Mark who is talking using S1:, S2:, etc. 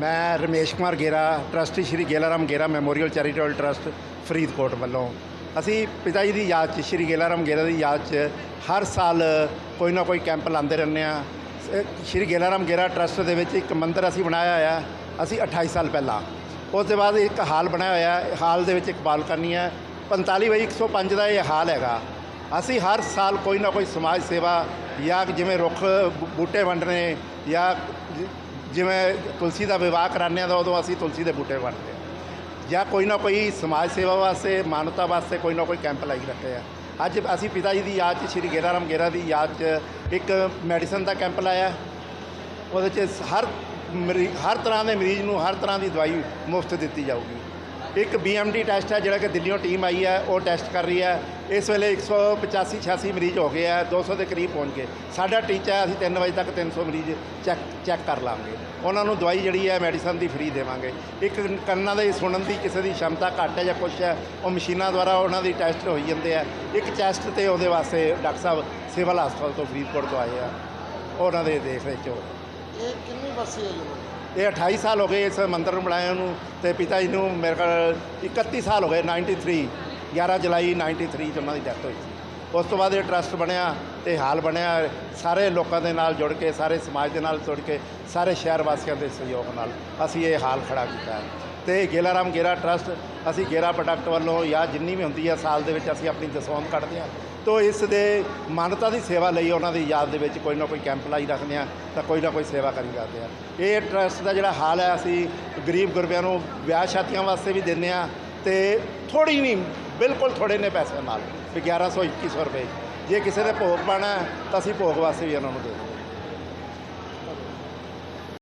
S1: ਮੈਂ Ramesh Kumar Gera trustee Shri Gelaram Gera memorial charitable trust Faridkot ਵੱਲੋਂ। ਅਸੀਂ ਪਿਤਾ ਜੀ ਦੀ ਯਾਦ 'ਚ, ਸ਼੍ਰੀ ਗੇਲਾਰਾਮ ਗੇਰਾ ਦੀ ਯਾਦ 'ਚ ਹਰ ਸਾਲ ਕੋਈ ਨਾ ਕੋਈ ਕੈਂਪ ਲਾਉਂਦੇ ਰਹਿੰਦੇ ਆ ਸ਼੍ਰੀ ਗੇਲਾਰਾਮ ਗੇਰਾ ਟਰਸਟ ਦੇ ਵਿੱਚ ਇੱਕ ਮੰਦਿਰ ਅਸੀਂ ਬਣਾਇਆ ਹੋਇਆ, ਅਸੀਂ 28 ਸਾਲ ਪਹਿਲਾਂ। ਉਸ ਤੋਂ ਬਾਅਦ ਇੱਕ ਹਾਲ ਬਣਾਇਆ ਹੋਇਆ ਹਾਲ ਦੇ ਵਿੱਚ ਇੱਕ ਬਾਲਕਨੀ ਹੈ 45 ਬਾਈ 105 ਦਾ ਇਹ ਹਾਲ ਹੈਗਾ। ਅਸੀਂ ਹਰ ਸਾਲ ਕੋਈ ਨਾ ਕੋਈ ਸਮਾਜ ਸੇਵਾ ਜਾਂ ਜਿਵੇਂ ਰੁੱਖ ਬੂਟੇ ਵੰਡਣੇ ਜਾਂ ਜਿਵੇਂ ਤੁਲਸੀ ਦਾ ਵਿਵਾਹ ਕਰਾਉਂਦੇ ਹਾਂ ਤਾਂ ਉਦੋਂ ਅਸੀਂ ਤੁਲਸੀ ਦੇ ਬੂਟੇ ਵੰਡਦੇ ਹਾਂ। ਜਾਂ ਕੋਈ ਨਾ ਕੋਈ ਸਮਾਜ ਸੇਵਾ ਵਾਸਤੇ, ਮਾਨਵਤਾ ਵਾਸਤੇ ਕੋਈ ਨਾ ਕੋਈ ਕੈਂਪ ਲਾਈ ਰੱਖੇ ਆ ਅੱਜ ਅਸੀਂ ਪਿਤਾ ਜੀ ਦੀ ਯਾਦ 'ਚ, ਸ਼੍ਰੀ ਗੇਰਾ ਰਾਮ ਗੇਰਾ ਦੀ ਯਾਦ 'ਚ ਇੱਕ ਮੈਡੀਸਨ ਦਾ ਕੈਂਪ ਲਾਇਆ। ਉਹਦੇ 'ਚ ਹਰ ਮਰੀ, ਹਰ ਤਰ੍ਹਾਂ ਦੇ ਮਰੀਜ਼ ਨੂੰ ਹਰ ਤਰ੍ਹਾਂ ਦੀ ਦਵਾਈ ਮੁਫਤ ਦਿੱਤੀ ਜਾਊਗੀ। ਇੱਕ BMD ਟੈਸਟ ਹੈ ਜਿਹੜਾ ਕਿ ਦਿੱਲੀੋਂ ਟੀਮ ਆਈ ਹੈ, ਉਹ ਟੈਸਟ ਕਰ ਰਹੀ ਹੈ। ਇਸ ਵੇਲੇ 185 86 ਮਰੀਜ਼ ਹੋ ਗਏ ਆ 200 ਦੇ ਕਰੀਬ ਪਹੁੰਚ ਗਏ ਸਾਡਾ ਟੀਚਾ ਹੈ ਅਸੀਂ 3 ਵਜੇ ਤੱਕ 300 ਮਰੀਜ਼ ਚੈੱਕ ਚੈੱਕ ਕਰ ਲਾਂਗੇ। ਉਹਨਾਂ ਨੂੰ ਦਵਾਈ ਜਿਹੜੀ ਹੈ ਮੈਡੀਸਨ ਦੀ ਫ੍ਰੀ ਦੇਵਾਂਗੇ। ਇੱਕ ਕੰਨਾਂ ਦਾ ਸੁਣਨ ਦੀ ਕਿਸੇ ਦੀ ਸ਼ਮਤਾ ਘੱਟ ਹੈ ਜਾਂ ਕੁਛ ਹੈ ਉਹ ਮਸ਼ੀਨਾਂ ਦੁਆਰਾ ਉਹਨਾਂ ਦੀ ਟੈਸਟ ਹੋਈ ਜਾਂਦੇ ਆ। ਇੱਕ ਚੈਸਟ ਤੇ ਉਹਦੇ ਵਾਸਤੇ ਡਾਕਟਰ ਸਾਹਿਬ ਸਿਵਲ ਹਸਪਤਾਲ ਤੋਂ ਫਰੀਦਕੋਟ ਤੋਂ ਆਏ ਆ। ਉਹਨਾਂ ਦੇ ਦੇਖ ਰੇਖ ਚੋ
S2: ਇਹ ਕਿੰਨੀ ਵਰਸੀ ਹੈ
S1: ਇਹ 28 ਸਾਲ ਹੋ ਗਏ ਇਸ ਮੰਦਰ ਨੂੰ ਬਣਾਇਆ ਨੂੰ ਤੇ ਪਿਤਾ ਜੀ ਨੂੰ ਮੇਰੇ ਕੋਲ 31 ਸਾਲ ਹੋ ਗਏ 93 11 ਜੁਲਾਈ 93 ਚ ਉਹਨਾਂ ਦੀ ਡੈਥ ਹੋਈ ਸੀ। ਉਸ ਤੋਂ ਬਾਅਦ ਇਹ ਟਰਸਟ ਬਣਿਆ ਤੇ ਹਾਲ ਬਣਿਆ। ਸਾਰੇ ਲੋਕਾਂ ਦੇ ਨਾਲ ਜੁੜ ਕੇ, ਸਾਰੇ ਸਮਾਜ ਦੇ ਨਾਲ ਜੁੜ ਕੇ, ਸਾਰੇ ਸ਼ਹਿਰ ਵਾਸੀਆਂ ਦੇ ਸਹਿਯੋਗ ਨਾਲ ਅਸੀਂ ਇਹ ਹਾਲ ਖੜਾ ਕੀਤਾ ਹੈ। ਤੇ ਗੇਲਾਰਾਮ ਗੇਰਾ ਟਰਸਟ ਅਸੀਂ ਗੇਰਾ ਪ੍ਰੋਡਕਟ ਵੱਲੋਂ ਜਾਂ ਜਿੰਨੀ ਵੀ ਹੁੰਦੀ ਹੈ, ਸਾਲ ਦੇ ਵਿੱਚ ਅਸੀਂ ਆਪਣੀ ਦਸਵੰਧ ਕੱਢਦੇ ਹਾਂ। ਤੋ ਇਸ ਦੇ ਮਾਨਵਤਾ ਦੀ ਸੇਵਾ ਲਈ ਉਹਨਾਂ ਦੀ ਯਾਦ ਦੇ ਵਿੱਚ ਕੋਈ ਨਾ ਕੋਈ ਕੈਂਪ ਲਾਈ ਰੱਖਦੇ ਹਾਂ ਤਾਂ ਕੋਈ ਨਾ ਕੋਈ ਸੇਵਾ ਕਰੀ ਜਾਂਦੇ ਆ ਇਹ ਟਰਸਟ ਦਾ ਜਿਹੜਾ ਹਾਲ ਹੈ, ਅਸੀਂ ਗਰੀਬ ਗੁਰਬਿਆਂ ਨੂੰ ਵਿਆਹ ਸ਼ਾਦੀਆਂ ਵਾਸਤੇ ਵੀ ਦਿੰਦੇ ਆ ਤੇ ਥੋੜੀ ਵੀ ਬਿਲਕੁਲ ਥੋੜੇ ਨੇ ਪੈਸੇ ਨਾਲ ਵੀ 1100 2100 ਰੁਪਏ। ਜੇ ਕਿਸੇ ਦੇ ਭੋਗ ਪਾਣਾ ਤਾਂ ਅਸੀਂ ਭੋਗ ਵਾਸਤੇ ਵੀ ਉਹਨਾਂ ਨੂੰ ਦੇ ਦਿੰਦੇ